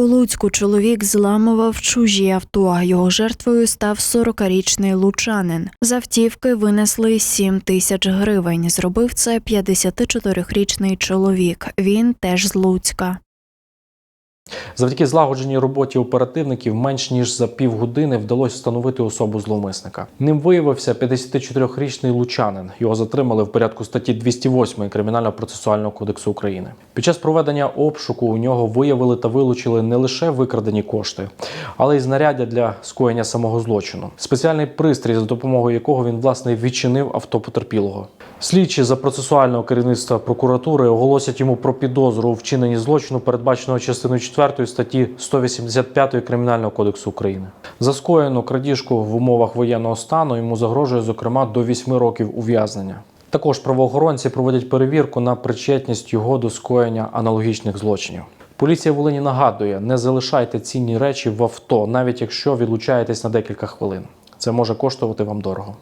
У Луцьку чоловік зламував чужі авто. Його жертвою став 40-річний лучанин. З автівки винесли 7 тисяч гривень. Зробив це 54-річний чоловік. Він теж з Луцька. Завдяки злагодженій роботі оперативників менш ніж за півгодини вдалося встановити особу зловмисника. Ним виявився 54-річний лучанин. Його затримали в порядку статті 208 Кримінального процесуального кодексу України. Під час проведення обшуку у нього виявили та вилучили не лише викрадені кошти, але й знаряддя для скоєння самого злочину. Спеціальний пристрій, за допомогою якого він власне відчинив авто потерпілого. Слідчі за процесуального керівництва прокуратури оголосять йому про підозру у вчиненні злочину, передбаченого частиною 4 статті 185 Кримінального кодексу України. За скоєну крадіжку в умовах воєнного стану йому загрожує зокрема до 8 років ув'язнення. Також правоохоронці проводять перевірку на причетність його до скоєння аналогічних злочинів. Поліція Волині нагадує: не залишайте цінні речі в авто, навіть якщо відлучаєтесь на декілька хвилин. Це може коштувати вам дорого.